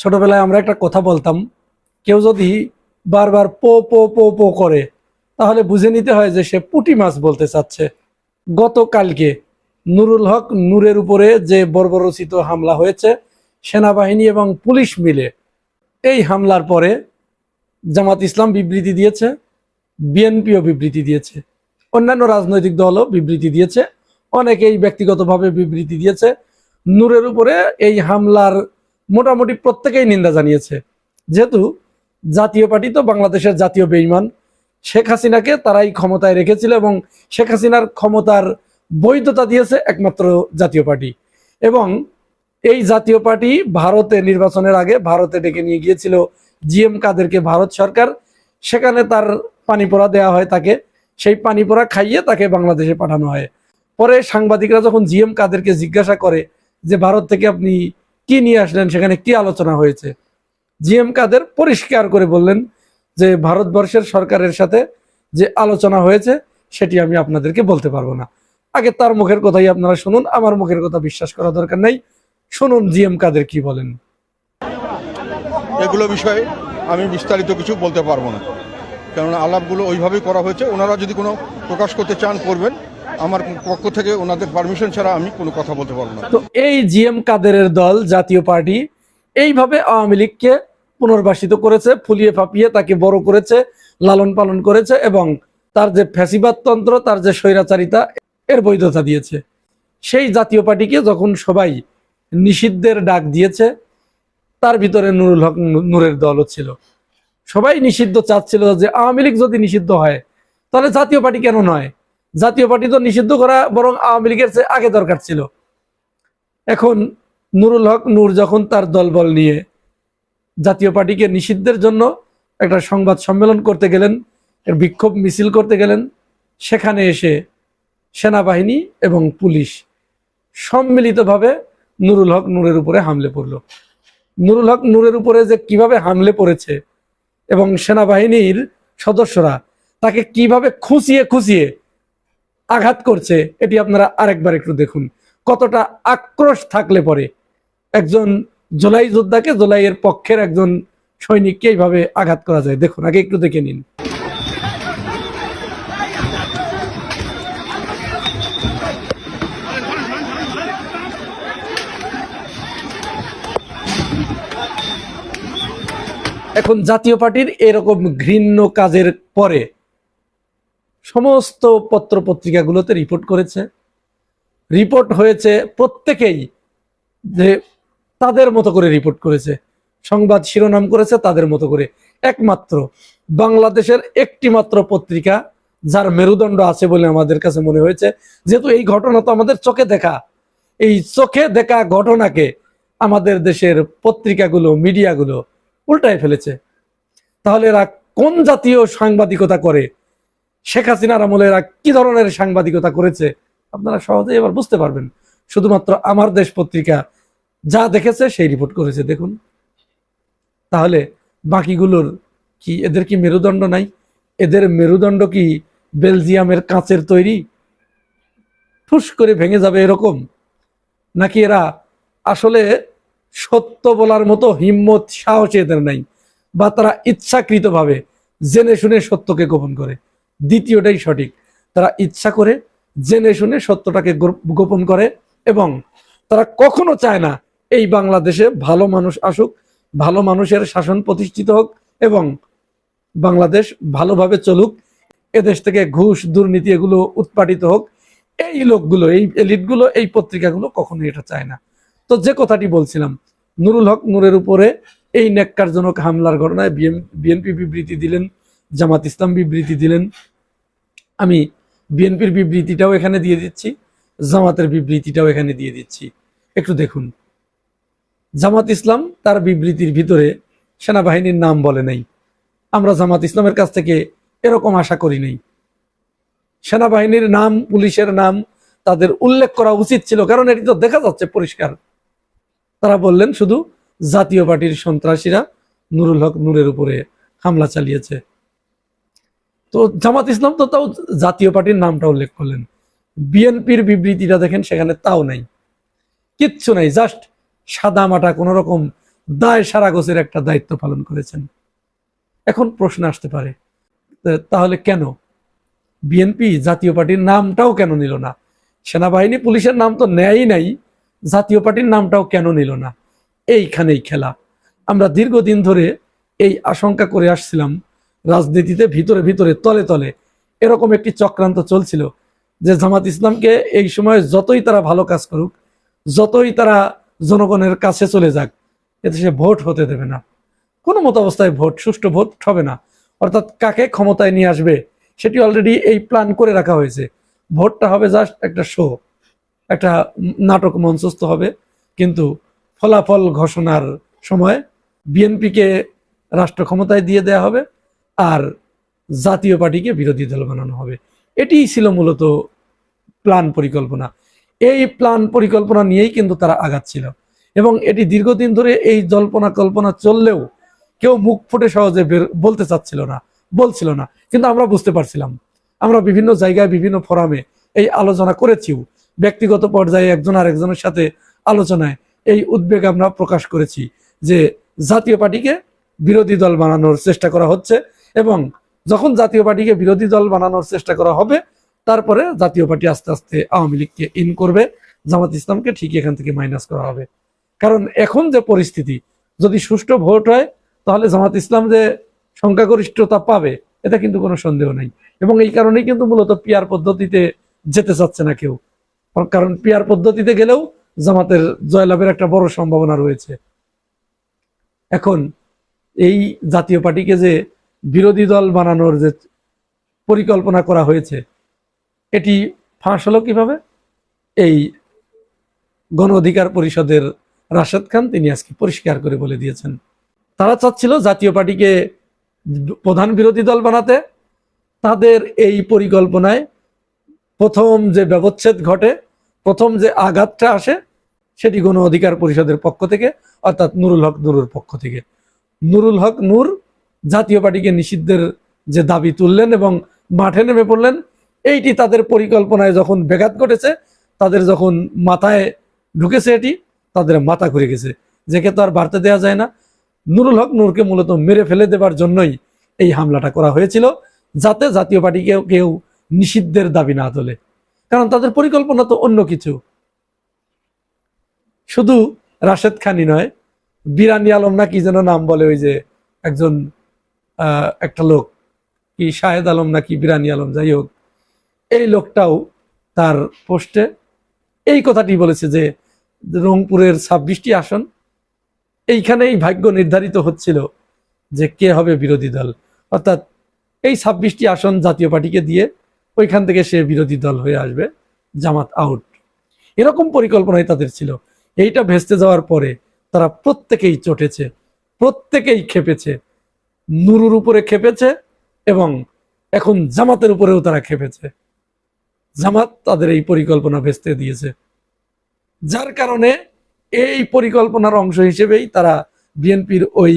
ছোটবেলায় আমরা একটা কথা বলতাম, কেউ যদি বারবার পো পো পো পো করে, তাহলে বুঝে নিতে হয় যে সে পুঁটি মাছ বলতে চাচ্ছে। গতকালকে নুরুল হক নূরের উপরে যে বর্বরচিত হামলা হয়েছে, সেনাবাহিনী এবং পুলিশ মিলে এই হামলার পরে জামাত ইসলাম বিবৃতি দিয়েছে, বিএনপিও বিবৃতি দিয়েছে, অন্যান্য রাজনৈতিক দলও বিবৃতি দিয়েছে, অনেকেই ব্যক্তিগতভাবে বিবৃতি দিয়েছে। নূরের উপরে এই হামলার মোটামুটি প্রত্যেকেই নিন্দা জানিয়েছে। যেহেতু জাতীয় পার্টি তো বাংলাদেশের জাতীয় বেইমান, শেখ হাসিনাকে তারাই ক্ষমতায় রেখেছিল এবং শেখ হাসিনার ক্ষমতার বৈধতা দিয়েছে একমাত্র জাতীয় পার্টি। এবং এই জাতীয় পার্টি ভারতে নির্বাচনের আগে ভারতে ডেকে নিয়ে গিয়েছিল জিএম কাদেরকে ভারত সরকার। সেখানে তার পানি পোড়া দেওয়া হয় তাকে। সেই পানি পোড়া খাইয়ে তাকে বাংলাদেশে পাঠানো হয়। পরে সাংবাদিকরা যখন জিএম কাদেরকে জিজ্ঞাসা করে যে, ভারত থেকে আপনি কি নিয়ে আসলেন, সেখানে কি আলোচনা হয়েছে? জিএম কাদের পরিষ্কার করে বললেন যে, ভারতবর্ষের সরকারের সাথে যে আলোচনা হয়েছে, সেটি আমি আপনাদেরকে বলতে পারব না। আগে তার মুখের কথাই আপনারা শুনুন, আমার মুখের কথা বিশ্বাস করা দরকার নেই। শুনুন জিএম কাদের কি বলেন। এগুলো বিষয়ে আমি বিস্তারিত কিছু বলতে পারব না। কেননা আলাপগুলো ওইভাবেই করা হয়েছে। ওনারা যদি কোনো প্রকাশ করতে চান, করবেন। আমার পক্ষ থেকে ওনাদের পারমিশন ছাড়া আমি কোনো কথা বলতে পারব না। তো এই জিএম কাদেরের দল, জাতীয় পার্টি, এইভাবে আওয়ামী লীগকে পুনর্বাসিত করেছে, ফুলিয়ে ফাপিয়ে তাকে বড় করেছে, লালন পালন করেছে এবং তার যে ফ্যাসিবাদ তন্ত্র তার যে স্বৈরাচারিতা, এর বৈধতা দিয়েছে। সেই জাতীয় পার্টিকে যখন সবাই নিষিদ্ধের ডাক দিয়েছে, তার ভিতরে নুরুল হক নূরের দলও ছিল। সবাই নিষিদ্ধ চাচ্ছিল যে আওয়ামী লীগ যদি নিষিদ্ধ হয়, তাহলে জাতীয় পার্টি কেন নয়? জাতীয় পার্টি তো নিষিদ্ধ করা বরং আওয়ামী লীগের চেয়ে আগে দরকার ছিল। এখন নুরুল হক, নূর যখন তার দলবল নিয়ে জাতীয় পার্টিকে নিষিদ্ধের জন্য একটা সংবাদ সম্মেলন করতে গেলেন বিক্ষোভ মিছিল করতে গেলেন, সেখানে এসে সেনাবাহিনী এবং পুলিশ সম্মিলিতভাবে নুরুল হক নূরের উপরে হামলে পড়ল। নুরুল হক নূরের উপরে যে কীভাবে হামলে পড়েছে এবং সেনাবাহিনীর সদস্যরা তাকে কীভাবে খুঁচিয়ে খুঁচিয়ে আঘাত করছে, এটি আপনারা আরেকবার একটু দেখুন। কতটা আক্রোশ থাকলে পরে একজন জোলাই যোদ্ধাকে জোলাইয়ের পক্ষের একজন সৈনিককে এইভাবে আঘাত করা যায়। দেখুন, আগে একটু দেখে নিন। এখন জাতীয় পার্টির এরকম ঘৃণ্য কাজের পরে সমস্ত পত্র পত্রিকাগুলোতে রিপোর্ট করেছে। রিপোর্ট হয়েছে প্রত্যেকেই যে তাদের মতো করে রিপোর্ট করেছে। সংবাদ শিরোনাম করেছে তাদের মতো করে। একমাত্র বাংলাদেশের একটি মাত্র পত্রিকা যার মেরুদণ্ড আছে বলে আমাদের কাছে মনে হয়েছে। যেহেতু এই ঘটনা তো আমাদের চোখে দেখা। এই চোখে দেখা ঘটনাকে আমাদের দেশের পত্রিকাগুলো, মিডিয়াগুলো উল্টায় ফেলেছে। তাহলে এরা কোন জাতীয় সাংবাদিকতা করে? শেখ হাসিনার আমলে এরা কি ধরনের সাংবাদিকতা করেছে, আপনারা সহজেই এবার বুঝতে পারবেন। শুধুমাত্র আমার দেশ পত্রিকা যা দেখেছে সেই রিপোর্ট করেছে। দেখুন, তাহলে বাকিগুলোর কি, এদের কি মেরুদণ্ড নাই? এদের মেরুদণ্ড কি বেলজিয়ামের কাঁচের তৈরি? ঠুস করে ভেঙে যাবে এরকম? নাকি এরা আসলে সত্য বলার মতো হিম্মত, সাহস এদের নাই? বা তারা ইচ্ছাকৃতভাবে জেনে শুনে সত্যকে গোপন করে? দ্বিতীয়টাই সঠিক। তারা ইচ্ছা করে, জেনে শুনে সত্যটাকে গোপন করে এবং তারা কখনো চায় না এই বাংলাদেশে ভালো মানুষ আসুক, ভালো মানুষের শাসন প্রতিষ্ঠিত হোক এবং বাংলাদেশ ভালোভাবে চলুক, এদেশ থেকে ঘুষ, দুর্নীতি এগুলো উৎপাটিত হোক। এই লোকগুলো, এই এলিটগুলো, এই পত্রিকাগুলো কখনো এটা চায় না। তো যে কথাটি বলছিলাম, নুরুল হক নূরের উপরে এই ন্যাক্কারজনক হামলার ঘটনায় বিএনপি বিবৃতি দিলেন জামাত ইসলাম বিবৃতি দিলেন। আমি বিএনপির বিবৃতিটাও এখানে দিয়ে দিচ্ছি, জামাতের বিবৃতিটাও এখানে দিয়ে দিচ্ছি। একটু দেখুন। জামাত ইসলাম তার বিবৃতির ভিতরে সেনাবাহিনীর নাম বলে নাই। আমরা জামাত ইসলামের কাছ থেকে এরকম আশা করি নাই। সেনাবাহিনীর নাম, পুলিশের নাম তাদের উল্লেখ করা উচিত ছিল, কারণ এটি তো দেখা যাচ্ছে পরিষ্কার। তারা বললেন, শুধু জাতীয় পার্টির সন্ত্রাসীরা নুরুল হক নূরের উপরে হামলা চালিয়েছে। তো জামাত ইসলাম তো তাও জাতীয় পার্টির নামটা উল্লেখ করলেন। বিএনপির বিবৃতিটা দেখেন, সেখানে তাও নাই। কিচ্ছু নাই, জাস্ট সাদা মাটা, কোনো রকম দায় সারা গোছের একটা দায়িত্ব পালন করেছেন। এখন প্রশ্ন আসতে পারে তাহলে কেন? বিএনপি জাতীয় পার্টির নামটাও কেন নিল না? সেনাবাহিনী, পুলিশের নাম তো নেয়ই নাই, জাতীয় পার্টির নামটাও কেন নিল না? এইখানেই খেলা। আমরা দীর্ঘদিন ধরে এই আশঙ্কা করে আসছিলাম রাজনীতিতে ভিতরে ভিতরে, তলে তলে। এরকম একটি চক্রান্ত চলছিল যে জামাত ইসলামকে এই সময় যতই তারা ভালো কাজ করুক, যতই তারা জনগণের কাছে চলে যাক এতে সে ভোট হতে দেবে না। কোনো মতো অবস্থায় ভোট, সুষ্ঠু ভোট হবে না। অর্থাৎ কাকে ক্ষমতায় নিয়ে আসবে, সেটি অলরেডি এই প্ল্যান করে রাখা হয়েছে। ভোটটা হবে জাস্ট একটা শো একটা নাটক মঞ্চস্থ হবে। কিন্তু ফলাফল ঘোষণার সময় বিএনপিকে রাষ্ট্র ক্ষমতায় দিয়ে দেয়া হবে। আর জাতীয় পার্টিকে বিরোধী দল বানানো হবে। এটিই ছিল মূলত প্ল্যান পরিকল্পনা। এই প্ল্যান পরিকল্পনা নিয়েই কিন্তু তারা আগাচ্ছিল। এবং এটি দীর্ঘদিন ধরে এই জল্পনা কল্পনা চললেও কেউ মুখ ফুটে সহজে বলতে চাচ্ছিল না, বলছিল না। কিন্তু আমরা বুঝতে পারছিলাম। আমরা বিভিন্ন জায়গায়, বিভিন্ন ফোরামে এই আলোচনা করেছিও। ব্যক্তিগত পর্যায়ে একজন আরেকজনের সাথে আলোচনায় এই উদ্বেগ আমরা প্রকাশ করেছি যে জাতীয় পার্টিকে বিরোধী দল বানানোর চেষ্টা করা হচ্ছে। এবং যখন জাতীয় পার্টিকে বিরোধী দল বানানোর চেষ্টা করা হবে, তারপরে জাতীয় পার্টি আস্তে আস্তে আওয়ামী লীগকে ইন করবে, জামাত ইসলামকে ঠিক এখান থেকে মাইনাস করা হবে। কারণ এখন যে পরিস্থিতি, যদি সুষ্ঠু ভোট হয়, তাহলে জামাত ইসলাম যে সংখ্যাগরিষ্ঠতা পাবে, এটা কিন্তু কোনো সন্দেহ নাই। এবং এই কারণেই কিন্তু মূলত পিয়ার পদ্ধতিতে যেতে চাচ্ছে না কেউ। কারণ পিয়ার পদ্ধতিতে গেলেও জামাতের জয়লাভের একটা বড় সম্ভাবনা রয়েছে। এখন এই জাতীয় পার্টিকে যে বিরোধী দল বানানোর যে পরিকল্পনা করা হয়েছে, এটি ফাঁস হলো কীভাবে? এই গণ অধিকার পরিষদের রাশেদ খান, তিনি আজকে পরিষ্কার করে বলে দিয়েছেন। তারা চাচ্ছিল জাতীয় পার্টিকে প্রধান বিরোধী দল বানাতে। তাদের এই পরিকল্পনায় প্রথম যে ব্যবচ্ছেদ ঘটে, প্রথম যে আঘাতটা আসে, সেটি গণ অধিকার পরিষদের পক্ষ থেকে, অর্থাৎ নুরুল হক নুরুর পক্ষ থেকে। নুরুল হক নূর জাতীয় পার্টিকে নিষিদ্ধের যে দাবি তুললেন এবং মাঠে নেমে পড়লেন, এইটি তাদের পরিকল্পনায় যখন ব্যাঘাত ঘটেছে, তাদের যখন মাথায় ঢুকেছে এটি, তাদের মাথা ঘুরে গেছে। যেকে তো আর বাড়তে দেওয়া যায় না। নুরুল হক নূরকে মূলত মেরে ফেলে দেবার জন্যই এই হামলাটা করা হয়েছিল, যাতে জাতীয় পার্টিকে কেউ নিষিদ্ধের দাবি না তোলে। কারণ তাদের পরিকল্পনা তো অন্য কিছু। শুধু রাশেদ খানি নয়, বিরানি আলম না কি যেন নাম বলে ওই যে একজন একটা লোক, কি শাহেদ আলম নাকি বিরানি আলম, যাই হোক, এই লোকটাও তার পোস্টে এই কথাটি বলেছে যে রংপুরের ছাব্বিশটি আসন, এইখানেই ভাগ্য নির্ধারিত হচ্ছিল যে কে হবে বিরোধী দল। অর্থাৎ এই ছাব্বিশটি আসন জাতীয় পার্টিকে দিয়ে ওইখান থেকে সে বিরোধী দল হয়ে আসবে, জামাত আউট। এরকম পরিকল্পনাই তাদের ছিল। এইটা ভেস্তে যাওয়ার পরে তারা প্রত্যেকেই চটেছে, প্রত্যেকেই খেপেছে নুরুর উপরে খেপেছে এবং এখন জামাতের উপরেও তারা খেপেছে। জামাত তাদের এই পরিকল্পনা ভেস্তে দিয়েছে। যার কারণে এই পরিকল্পনার অংশ হিসেবেই তারা বিএনপির ওই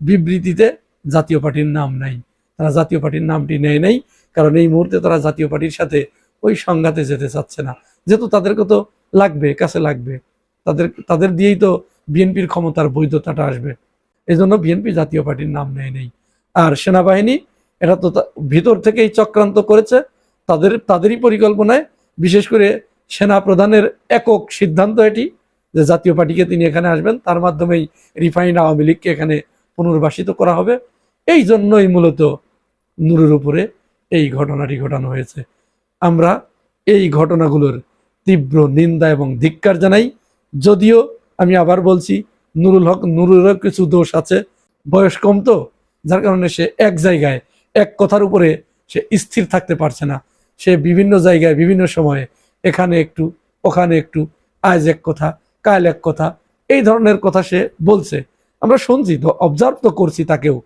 বিবৃতিতে জাতীয় পার্টির নাম নাই। তারা জাতীয় পার্টির নামটি নেয় নাই, কারণ এই মুহূর্তে তারা জাতীয় পার্টির সাথে ওই সংঘাতে যেতে চাচ্ছে না। যেহেতু তাদেরকে তো লাগবে, কাছে লাগবে। তাদের তাদের দিয়েই তো বিএনপির ক্ষমতার বৈধতাটা আসবে। এই জন্য বিএনপি জাতীয় পার্টির নাম নেয় নেই। আর সেনাবাহিনী এটা তো ভিতর থেকেই চক্রান্ত করেছে। তাদের, তাদেরই পরিকল্পনায় বিশেষ করে সেনা প্রধানের একক সিদ্ধান্ত এটি যে জাতীয় পার্টিকে তিনি এখানে আসবেন। তার মাধ্যমেই রিফাইন্ড আওয়ামী লীগকে এখানে পুনর্বাসিত করা হবে। এই জন্যই মূলত নূরের উপরে এই ঘটনাটি ঘটানো হয়েছে। আমরা এই ঘটনাগুলোর তীব্র নিন্দা এবং ধিক্কার জানাই। যদিও আমি আবার বলছি নুরুল হক, নুরুলেরও কিছু দোষ আছে। বয়স কম তো, যার কারণে সে এক জায়গায়, এক কথার উপরে সে স্থির থাকতে পারছে না। সে বিভিন্ন জায়গায়, বিভিন্ন সময়ে, এখানে একটু, ওখানে একটু, আজ এক কথা, কাল এক কথা, এই ধরনের কথা সে বলছে। আমরা শুনছি, তো অবজার্ভ তো করছি তাকেও।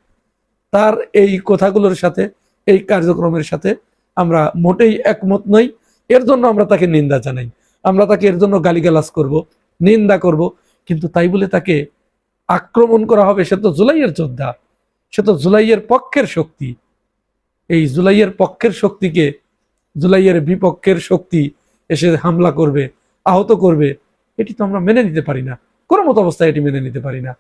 তার এই কথাগুলোর সাথে, এই কার্যক্রমের সাথে আমরা মোটেই একমত নই। এর জন্য আমরা তাকে নিন্দা জানাই। আমরা তাকে এর জন্য গালিগালাজ করব, নিন্দা করব। কিন্তু তাই বলে তাকে আক্রমণ করা হবে, সে তো জুলাইয়ের যোদ্ধা। সে তো জুলাইয়ের পক্ষের শক্তি। এই জুলাইয়ের পক্ষের শক্তিকে, জুলাইয়ের বিপক্ষের শক্তি এসে হামলা করবে, আহত করবে, এটি তো আমরা মেনে নিতে পারি না। কোনো মতো অবস্থায় এটি মেনে নিতে পারি না।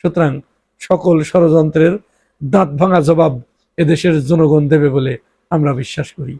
সুতরাং সকল ষড়যন্ত্রের দাঁত ভাঙা জবাব এদেশের জনগণ দেবে বলে আমরা বিশ্বাস করি।